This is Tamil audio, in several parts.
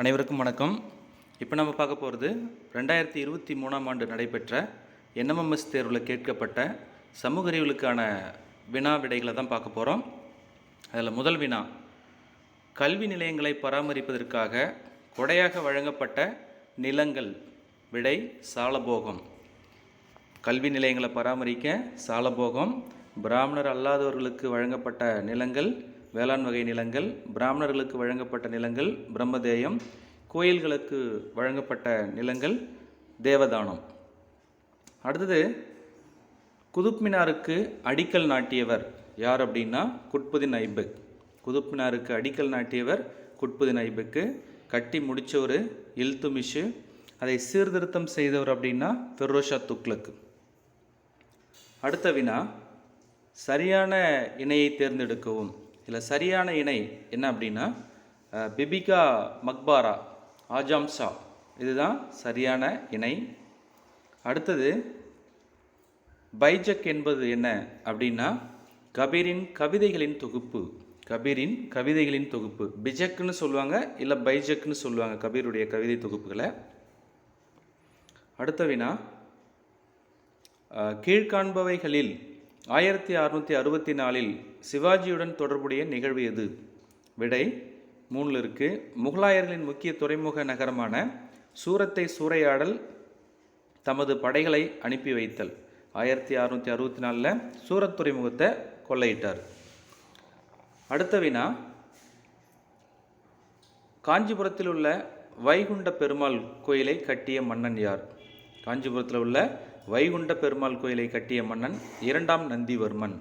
அனைவருக்கும் வணக்கம். இப்போ நம்ம பார்க்க போகிறது ரெண்டாயிரத்தி இருபத்தி மூணாம் ஆண்டு நடைபெற்ற என்எம்எம்எஸ் தேர்வில் கேட்கப்பட்ட சமூக அறிவுகளுக்கான வினா விடைகளை தான் பார்க்க போகிறோம் அதில் முதல் வினா கல்வி நிலையங்களை பராமரிப்பதற்காக கொடையாக வழங்கப்பட்ட நிலங்கள் விடை சாலபோகம். கல்வி நிலையங்களை பராமரிக்க சாலபோகம் பிராமணர் அல்லாதவர்களுக்கு வழங்கப்பட்ட நிலங்கள் வேளாண் வகை நிலங்கள் பிராமணர்களுக்கு வழங்கப்பட்ட நிலங்கள் பிரம்மதேயம் கோயில்களுக்கு வழங்கப்பட்ட நிலங்கள் தேவதானம். அடுத்தது குதுப் மினாருக்கு அடிக்கல் நாட்டியவர் யார் அப்படின்னா குட்புதின் ஐபக். குதுப் மினாருக்கு அடிக்கல் நாட்டியவர் குட்புதின் ஐபக்கு. கட்டி முடித்தவர் இல்துமிஷு. அதை சீர்திருத்தம் செய்தவர் அப்படின்னா ஃபெரோஷா துக்லக் அடுத்த வினா சரியான இணையை தேர்ந்தெடுக்கவும். இதில் சரியான இணை என்ன அப்படின்னா பிபிகா மக்பாரா ஆஜாம்ஷா இதுதான் சரியான இணை. அடுத்தது பைஜக் என்பது என்ன அப்படின்னா கபீரின் கவிதைகளின் தொகுப்பு. கபீரின் கவிதைகளின் தொகுப்பு. பிஜக்னு சொல்லுவாங்க இல்லை பைஜக்னு சொல்லுவாங்க கபீருடைய கவிதை தொகுப்புகளை. அடுத்த வினா கீழ்காண்பவைகளில் ஆயிரத்தி அறுநூற்றி அறுபத்தி நாலில் சிவாஜியுடன் தொடர்புடைய நிகழ்வு எது? விடை மூணில் இருக்குது முகலாயர்களின் முக்கிய துறைமுக நகரமான சூரத்தை சூறையாடல் தமது படைகளை அனுப்பி வைத்தல். ஆயிரத்தி அறுநூற்றி அறுபத்தி நாலில் சூரத் துறைமுகத்தை கொள்ளையிட்டார். அடுத்த வினா காஞ்சிபுரத்தில் உள்ள வைகுண்ட பெருமாள் கோயிலை கட்டிய மன்னன் யார்? காஞ்சிபுரத்தில் உள்ள வைகுண்ட பெருமாள் கோயிலை கட்டிய மன்னன் இரண்டாம் நந்திவர்மன்.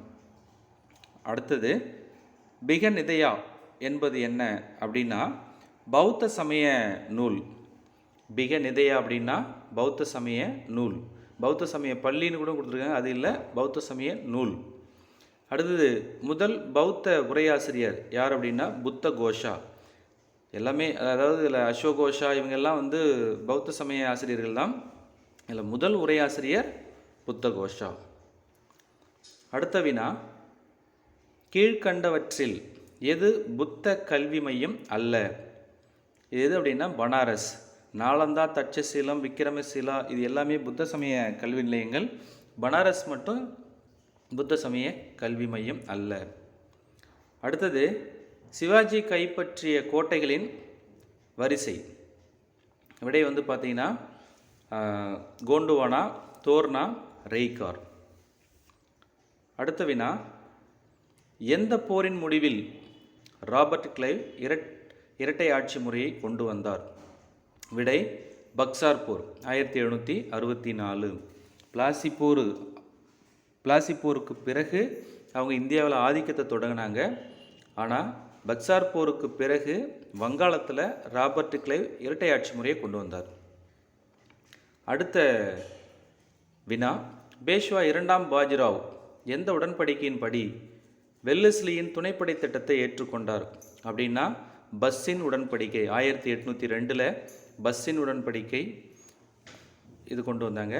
அடுத்தது பிகநிதையா என்பது என்ன அப்படின்னா பௌத்த சமய நூல். பிகநிதையா அப்படின்னா பௌத்த சமய நூல். பௌத்த சமய பள்ளின்னு கூட கொடுத்துருக்காங்க அது இல்லை பௌத்த சமய நூல். அடுத்தது முதல் பௌத்த உரையாசிரியர் யார் அப்படின்னா புத்த கோஷா. எல்லாமே அதாவது இதில் அசோகோஷா இவங்கெல்லாம் வந்து பௌத்த சமய ஆசிரியர்கள் தான். இதில் முதல் உரையாசிரியர் புத்த கோஷா. அடுத்த வினா கீழ்கண்டவற்றில் எது புத்த கல்வி மையம் அல்ல? இது எது அப்படின்னா பனாரஸ். நாலந்தா தட்சசீலம் விக்கிரமசீலா இது எல்லாமே புத்த சமய கல்வி நிலையங்கள். பனாரஸ் மட்டும் புத்த சமய கல்வி மையம் அல்ல. அடுத்தது சிவாஜி கைப்பற்றிய கோட்டைகளின் வரிசை. விடை வந்து பார்த்தீங்கன்னா கோண்டுவானா தோர்னா ரெய்கார். அடுத்த வினா எந்த போரின் முடிவில் ராபர்ட் கிளைவ் இரட் இரட்டை ஆட்சி முறையை கொண்டு வந்தார்? விடை பக்சார் போர் ஆயிரத்தி எழுநூற்றி அறுபத்தி நாலு. பிளாசி போர் பிளாசி போருக்கு பிறகு அவங்க இந்தியாவில் ஆதிக்கத்தை தொடங்கினாங்க. ஆனால் பக்சார் போருக்கு பிறகு வங்காளத்தில் ராபர்ட் கிளைவ் இரட்டை ஆட்சி முறையை கொண்டு வந்தார். அடுத்த வினா பேஷ்வா இரண்டாம் பாஜிராவ் எந்த உடன்படிக்கையின்படி வெல்லஸ்லியின் துணைப்படை திட்டத்தை ஏற்றுக்கொண்டார். அப்படின்னா பஸ்ஸின் உடன்படிக்கை ஆயிரத்தி எட்நூற்றி ரெண்டில் பஸ்ஸின் உடன்படிக்கை இது கொண்டு வந்தாங்க.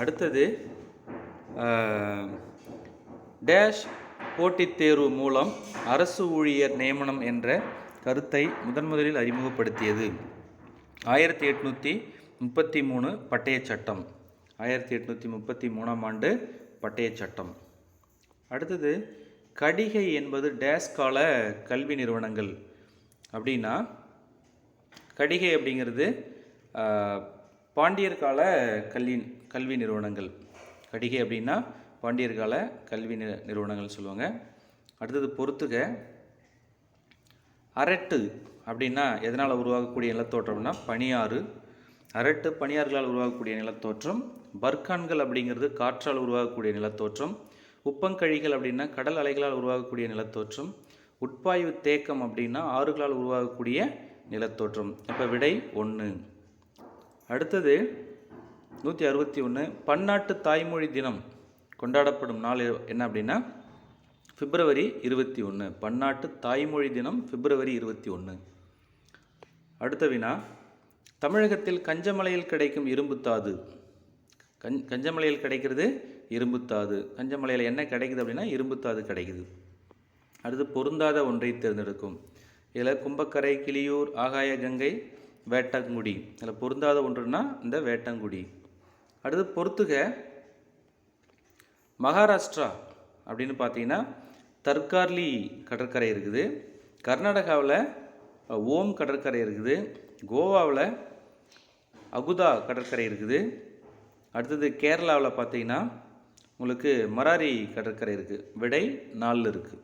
அடுத்தது டேஷ் போட்டித் தேர்வு மூலம் அரசு ஊழியர் நியமனம் என்ற கருத்தை முதன் முதலில் அறிமுகப்படுத்தியது. ஆயிரத்தி எட்நூற்றி முப்பத்தி மூணு பட்டயச் சட்டம். ஆயிரத்தி எட்நூற்றி முப்பத்தி மூணாம் ஆண்டு பட்டயச் சட்டம். அடுத்தது கடிகை என்பது டேஸ் கால கல்வி நிறுவனங்கள். அப்படின்னா கடிகை அப்படிங்கிறது பாண்டியர் கால கல்வி கல்வி நிறுவனங்கள். கடிகை அப்படின்னா பாண்டியர் கால கல்வி நி நிறுவனங்கள் சொல்லுவாங்க. அடுத்தது பொறுத்துக. அரட்டு அப்படின்னா எதனால் உருவாகக்கூடிய நிலத்தோற்றம்னா பனியாறு. அரட்டு பனியாறுகளால் உருவாகக்கூடிய நிலத்தோற்றம். பர்கான்கள் அப்படிங்கிறது காற்றால் உருவாகக்கூடிய நிலத்தோற்றம். உப்பங்கழிகள் அப்படின்னா கடல் அலைகளால் உருவாகக்கூடிய நிலத்தோற்றம் உட்பாய்வு தேக்கம் அப்படின்னா ஆறுகளால் உருவாகக்கூடிய நிலத்தோற்றம். அப்போ விடை ஒன்று அடுத்தது நூற்றி அறுபத்தி ஒன்று பன்னாட்டு தாய்மொழி தினம் கொண்டாடப்படும் நாள் என்ன அப்படின்னா பிப்ரவரி இருபத்தி ஒன்று பன்னாட்டு தாய்மொழி தினம் பிப்ரவரி இருபத்தி ஒன்று அடுத்த வினா தமிழகத்தில் கஞ்சமலையில் கிடைக்கும் இரும்புத்தாது கஞ் கஞ்சமலையில் கிடைக்கிறது இரும்புத்தாது. கஞ்சமலையில் என்ன கிடைக்குது அப்படின்னா இரும்புத்தாது கிடைக்குது. அடுத்து பொருந்தாத ஒன்றை தேர்ந்தெடுக்கும். இதில் கும்பக்கரை கிளியூர் ஆகாய கங்கை வேட்டங்குடி. இதில் பொருந்தாத ஒன்றுனா இந்த வேட்டங்குடி. அடுத்து பொறுத்துக மகாராஷ்டிரா அப்படின்னு பார்த்தீங்கன்னா தர்கார்லி கடற்கரை இருக்குது. கர்நாடகாவில் ஓம் கடற்கரை இருக்குது. கோவாவில் அகுதா கடற்கரை இருக்குது. அடுத்தது கேரளாவில் பார்த்தீங்கன்னா உங்களுக்கு மராரி கடற்கரை இருக்குது விடை நாலில் இருக்குது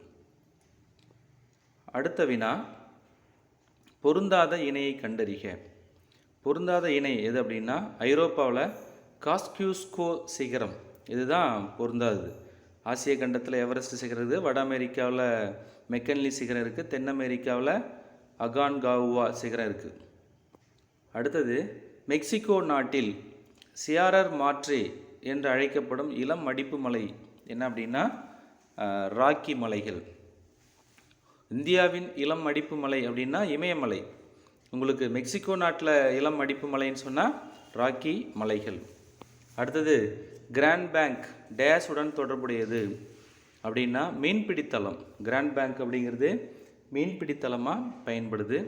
அடுத்த வினா பொருந்தாத இணையை கண்டறிக. பொருந்தாத இணை எது அப்படின்னா ஐரோப்பாவில் காஸ்கியூஸ்கோ சிகரம். இதுதான் பொருந்தாதது. ஆசிய கண்டத்தில் எவரெஸ்ட் சிகரம் இருக்குது வட அமெரிக்காவில் மெக்கன்லி சிகரம் இருக்குது தென் அமெரிக்காவில் அகான்காவுவா சிகரம் இருக்குது அடுத்தது மெக்சிகோ நாட்டில் சியாரர் மாற்றே என்று அழைக்கப்படும் இளம் மடிப்பு மலை. என்ன அப்படின்னா ராக்கி மலைகள். இந்தியாவின் இளம் மடிப்பு மலை அப்படின்னா இமயமலை. உங்களுக்கு மெக்சிகோ நாட்டில் இளம் மடிப்பு மலைன்னு சொன்னால் ராக்கி மலைகள். அடுத்தது கிராண்ட் பேங்க் டேஸ் உடன் தொடர்புடையது அப்படின்னா மீன்பிடித்தளம். கிராண்ட் பேங்க் அப்படிங்கிறது மீன்பிடித்தளமாக பயன்படுது.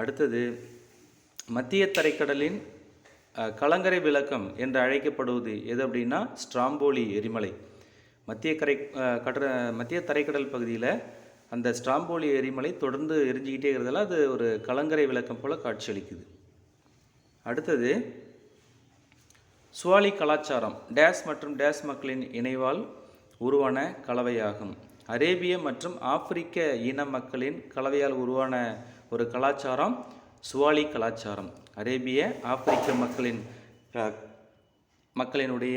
அடுத்தது மத்திய தரைக்கடலின் கலங்கரை விளக்கம் என்று அழைக்கப்படுவது எது அப்படின்னா ஸ்ட்ராம்போலி எரிமலை. மத்திய கரை கடற மத்திய தரைக்கடல் பகுதியில் அந்த ஸ்ட்ராம்போலி எரிமலை தொடர்ந்து எரிஞ்சிக்கிட்டே இருக்கிறதால அது ஒரு கலங்கரை விளக்கம் போல காட்சியளிக்குது. அடுத்தது சுவாலி கலாச்சாரம் டேஸ் மற்றும் டேஸ் மக்களின் இணைவால் உருவான கலவையாகும். அரேபிய மற்றும் ஆப்பிரிக்க இன மக்களின் கலவையால் உருவான ஒரு கலாச்சாரம் சுவாலி கலாச்சாரம். அரேபிய ஆப்பிரிக்க மக்களின் மக்களினுடைய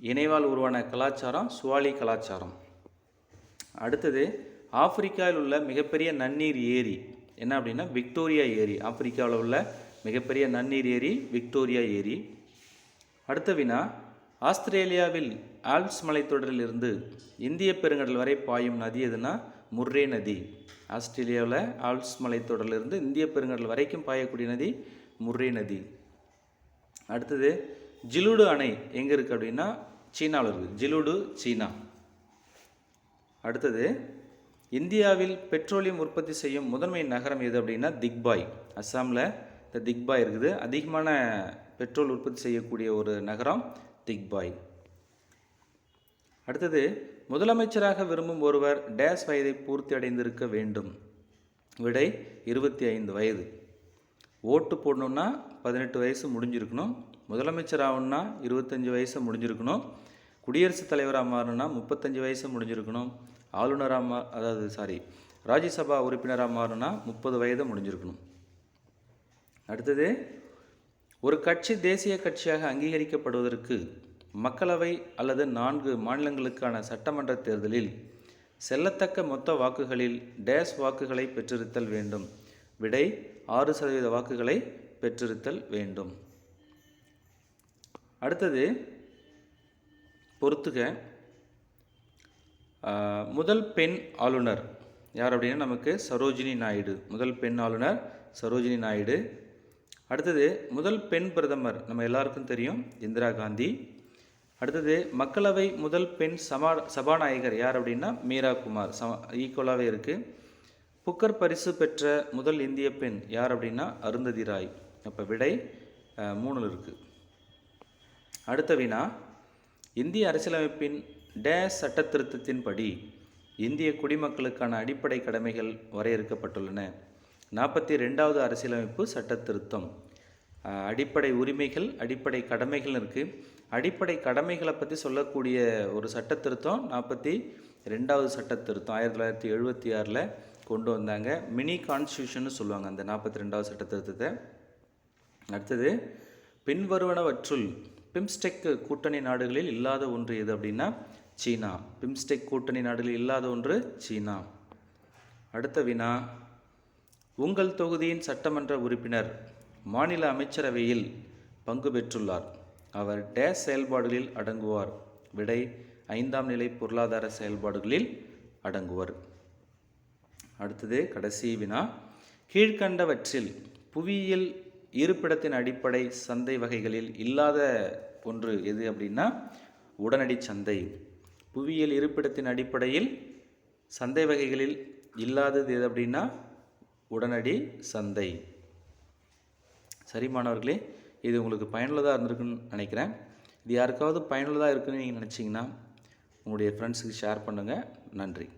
இணைவால் உருவான கலாச்சாரம் சுவாலி கலாச்சாரம். அடுத்தது ஆப்பிரிக்காவில் உள்ள மிகப்பெரிய நன்னீர் ஏரி. என்ன அப்படின்னா விக்டோரியா ஏரி. ஆப்பிரிக்காவில் உள்ள மிகப்பெரிய நன்னீர் ஏரி விக்டோரியா ஏரி. அடுத்த வினா ஆஸ்திரேலியாவில் ஆல்ப்ஸ் மலைத்தொடரில் இருந்து இந்திய பெருங்கடல் வரை பாயும் நதி எதுனா முர்ரே நதி. ஆஸ்திரேலியாவில் ஆல்ப்ஸ் மலைத்தொடரிலிருந்து இந்திய பெருங்கடல் வரைக்கும் பாயக்கூடிய நதி முர்ரே நதி. அடுத்தது ஜிலுடு அணை எங்கே இருக்குது அப்படின்னா சீனாவில் இருக்குது ஜிலுடு சீனா. அடுத்தது இந்தியாவில் பெட்ரோலியம் உற்பத்தி செய்யும் முதன்மை நகரம் எது அப்படின்னா திக்பாய். அஸ்ஸாமில் இந்த திக்பாய் இருக்குது. அதிகமான பெட்ரோல் உற்பத்தி செய்யக்கூடிய ஒரு நகரம் திக்பாய். அடுத்தது முதலமைச்சராக விரும்பும் ஒருவர் டேஸ் வயதை பூர்த்தி அடைந்திருக்க வேண்டும். விடை இருபத்தி ஐந்து வயது. ஓட்டு போடணுன்னா பதினெட்டு வயசு முடிஞ்சிருக்கணும். முதலமைச்சர் ஆகணும்னா இருபத்தஞ்சி வயசு முடிஞ்சிருக்கணும். குடியரசுத் தலைவராக மாறணும்னா முப்பத்தஞ்சு வயசு முடிஞ்சிருக்கணும். ஆளுநராக மா அதாவது சாரி ராஜ்யசபா உறுப்பினராக மாறணும்னா முப்பது வயது முடிஞ்சிருக்கணும். அடுத்தது ஒரு கட்சி தேசிய கட்சியாக அங்கீகரிக்கப்படுவதற்கு மக்களவை அல்லது நான்கு மாநிலங்களுக்கான சட்டமன்ற தேர்தலில் செல்லத்தக்க மொத்த வாக்குகளில் டேஸ் வாக்குகளை பெற்றிருத்தல் வேண்டும். விடை ஆறு சதவீத வாக்குகளை பெற்றிருத்தல் வேண்டும். அடுத்தது பொறுத்துக. முதல் பெண் ஆளுநர் யார் அப்படின்னா நமக்கு சரோஜினி நாயுடு. முதல் பெண் ஆளுநர் சரோஜினி நாயுடு. அடுத்தது முதல் பெண் பிரதமர் நம்ம எல்லாருக்கும் தெரியும் இந்திரா காந்தி. அடுத்தது மக்களவை முதல் பெண் சபா சபாநாயகர் யார் அப்படின்னா மீரா குமார். சம ஈக்குவலாகவே இருக்குது புக்கர் பரிசு பெற்ற முதல் இந்திய பெண் யார் அப்படின்னா அருந்ததி ராய் அப்போ விடை மூணில் இருக்குது அடுத்த வினா இந்திய அரசியலமைப்பின் டேஸ் சட்ட திருத்தத்தின்படி இந்திய குடிமக்களுக்கான அடிப்படை கடமைகள் வரையறுக்கப்பட்டுள்ளன. நாற்பத்தி ரெண்டாவது அரசியலமைப்பு சட்ட திருத்தம் அடிப்படை உரிமைகள் அடிப்படை கடமைகள் இருக்குது அடிப்படை கடமைகளை பற்றி சொல்லக்கூடிய ஒரு சட்ட திருத்தம் நாற்பத்தி ரெண்டாவது சட்ட திருத்தம் ஆயிரத்தி தொள்ளாயிரத்தி எழுபத்தி ஆறில் கொண்டு வந்தாங்க. மினி கான்ஸ்டியூஷன்னு சொல்லுவாங்க அந்த நாற்பத்தி ரெண்டாவது சட்ட திருத்தத்தை. அடுத்தது பின்வருவனவற்றுள் பிம்ஸ்டெக் கூட்டணி நாடுகளில் இல்லாத ஒன்று எது அப்படின்னா சீனா. பிம்ஸ்டெக் கூட்டணி நாடுகளில் இல்லாத ஒன்று சீனா. அடுத்த வினா உங்கள் தொகுதியின் சட்டமன்ற உறுப்பினர் மாநில அமைச்சரவையில் பங்கு பெற்றுள்ளார். அவர் டேஸ் செயல்பாடுகளில் அடங்குவார். விடை ஐந்தாம் நிலை பொருளாதார செயல்பாடுகளில் அடங்குவர். அடுத்தது கடைசி வினா. கீழ்கண்டவற்றில் புவியியல் இருப்பிடத்தின் அடிப்படை சந்தை வகைகளில் இல்லாத ஒன்று எது அப்படின்னா உடனடி சந்தை. புவியியல் இருப்பிடத்தின் அடிப்படையில் சந்தை வகைகளில் இல்லாதது எது அப்படின்னா உடனடி சந்தை. சரி மாணவர்களே இது உங்களுக்கு பயனுள்ளதாக இருந்திருக்குன்னு நினைக்கிறேன். இது யாருக்காவது பயனுள்ளதாக இருக்குன்னு நீங்கள் நினச்சிங்கன்னா உங்களுடைய ஃப்ரெண்ட்ஸுக்கு ஷேர் பண்ணுங்கள் நன்றி.